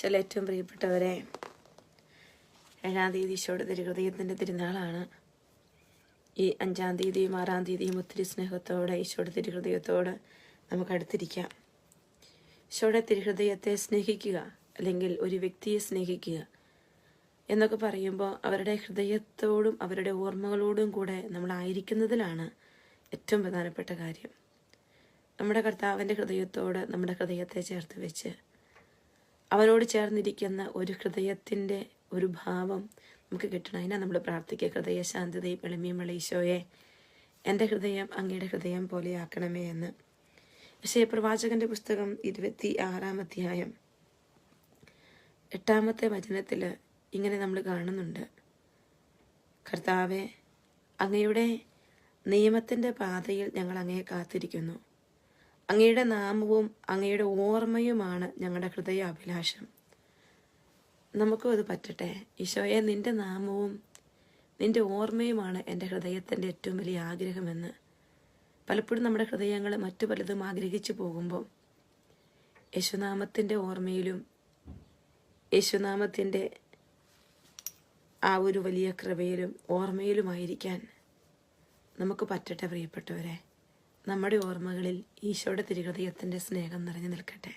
ചില ഏറ്റവും പ്രിയപ്പെട്ടവരെ ഏഴാം തീയതി ഈശോയുടെ തിരുഹൃദയത്തിന്റെ തിരുനാളാണ്. ഈ അഞ്ചാം തീയതിയും ആറാം തീയതിയും ഒത്തിരി സ്നേഹത്തോടെ ഈശോയുടെ തിരുഹൃദയത്തോട് നമുക്ക് അടുത്തിരിക്കാം. ഈശോയുടെ തിരുഹൃദയത്തെ സ്നേഹിക്കുക അല്ലെങ്കിൽ ഒരു വ്യക്തിയെ സ്നേഹിക്കുക എന്നൊക്കെ പറയുമ്പോൾ അവരുടെ ഹൃദയത്തോടും അവരുടെ ഓർമ്മകളോടും കൂടെ നമ്മളായിരിക്കുന്നതിലാണ് ഏറ്റവും പ്രധാനപ്പെട്ട കാര്യം. നമ്മുടെ കർത്താവിന്റെ ഹൃദയത്തോട് നമ്മുടെ ഹൃദയത്തെ ചേർത്ത് വെച്ച് അവനോട് ചേർന്നിരിക്കുന്ന ഒരു ഹൃദയത്തിന്റെ ഒരു ഭാവം നമുക്ക് കിട്ടണം. അതിനാണ് നമ്മൾ പ്രാർത്ഥിക്കുക. ഹൃദയ ശാന്തതയും എളിമയും ഈശോയെ. എന്റെ ഹൃദയം അങ്ങയുടെ ഹൃദയം പോലെ ആക്കണമേ എന്ന്. പക്ഷേ പ്രവാചകന്റെ പുസ്തകം ഇരുപത്തി ആറാം അധ്യായം എട്ടാമത്തെ വചനത്തിൽ ഇങ്ങനെ നമ്മൾ കാണുന്നുണ്ട്. കർത്താവെ അങ്ങയുടെ നിയമത്തിന്റെ പാതയിൽ ഞങ്ങൾ അങ്ങയെ കാത്തിരിക്കുന്നു. അങ്ങയുടെ നാമവും അങ്ങയുടെ ഓർമ്മയുമാണ് ഞങ്ങളുടെ ഹൃദയ അഭിലാഷം നമുക്കും അത് പറ്റട്ടെ. ഈശോയെ നിന്റെ നാമവും നിന്റെ ഓർമ്മയുമാണ് എന്റെ ഹൃദയത്തിന്റെ ഏറ്റവും വലിയ ആഗ്രഹമെന്ന്. പലപ്പോഴും നമ്മുടെ ഹൃദയങ്ങൾ മറ്റു പലതും ആഗ്രഹിച്ചു പോകുമ്പോൾ യേശുനാമത്തിന്റെ ഓർമ്മയിലും യേശുനാമത്തിന്റെ ആ ഒരു വലിയ കൃപയിലും ഓർമ്മയിലുമായിരിക്കാൻ നമുക്ക് പറ്റട്ടെ പ്രിയപ്പെട്ടവരെ. നമ്മുടെ ഓർമ്മകളിൽ ഈശോയുടെ തിരുഹൃദയത്തിന്റെ സ്നേഹം നിറഞ്ഞു നിൽക്കട്ടെ.